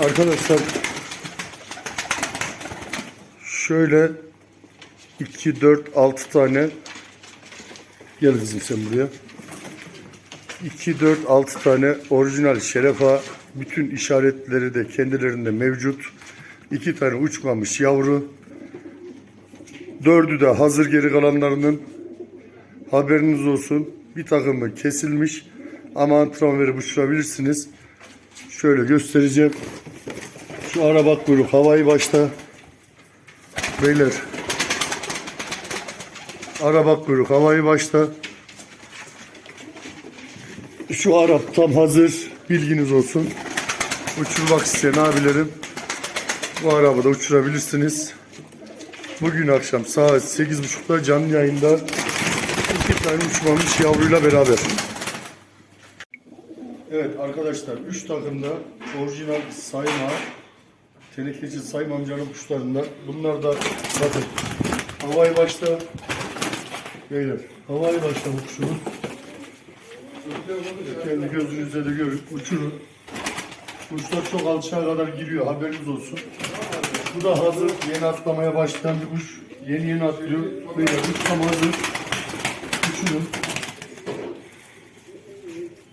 Arkadaşlar şöyle 2, 4, 6 tane gel kızım sen buraya. 2, 4, 6 tane orijinal şerefa bütün işaretleri de kendilerinde mevcut. 2 tane uçmamış yavru. Dördü de hazır geri kalanlarının haberiniz olsun. Bir takımı kesilmiş ama antrenman verip uçurabilirsiniz. Şöyle göstereceğim. Şu araba kuyruk havayı başta. Beyler. Araba kuyruk havayı başta. Şu Arap tam hazır. Bilginiz olsun. Uçurmak isteyen abilerim bu arabada uçurabilirsiniz. Bugün akşam saat 8.30'da canlı yayında iki tane uçmamış yavruyla beraber. Evet arkadaşlar 3 takımda orijinal sayma tenekeci sayma amcanın kuşlarından. Bunlar da bakın havai başta beyler havai başta bu kuşumuz. Kendi gözünüzle de görün uçurun. Kuşlar çok alçağa kadar giriyor haberiniz olsun. Bu da hazır yeni atlamaya başlayan bir kuş. Yeni yeni atlıyor. Böyle kuş tam hazır. Uçurun.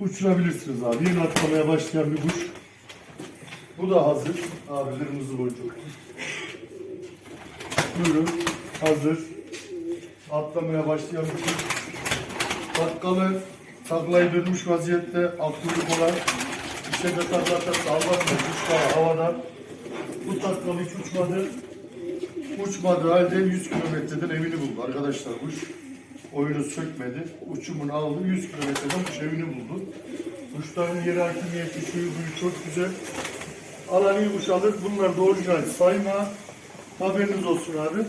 Uçurabilirsiniz abi. Yeni atlamaya başlayan bir kuş. Bu da hazır. Abi kırmızı boncuk. Buyurun. Hazır. Atlamaya başlayan bir kuş. Takkalı taklayı dönmüş vaziyette aklılık olan işte de taklatsa sallanmıyor. Kuş daha havada. Bu takkalı hiç uçmadı. Uçmadığı halde 100 kilometreden evini buldu arkadaşlar kuş. Oyunu sökmedi. Uçumunu aldı. 100 kilometreden kuş evini buldu. Kuşların yeri hakimiyeti, suyu buyu çok güzel. Alan iyi alır. Bunlar orijinal sayma. Haberiniz olsun abi.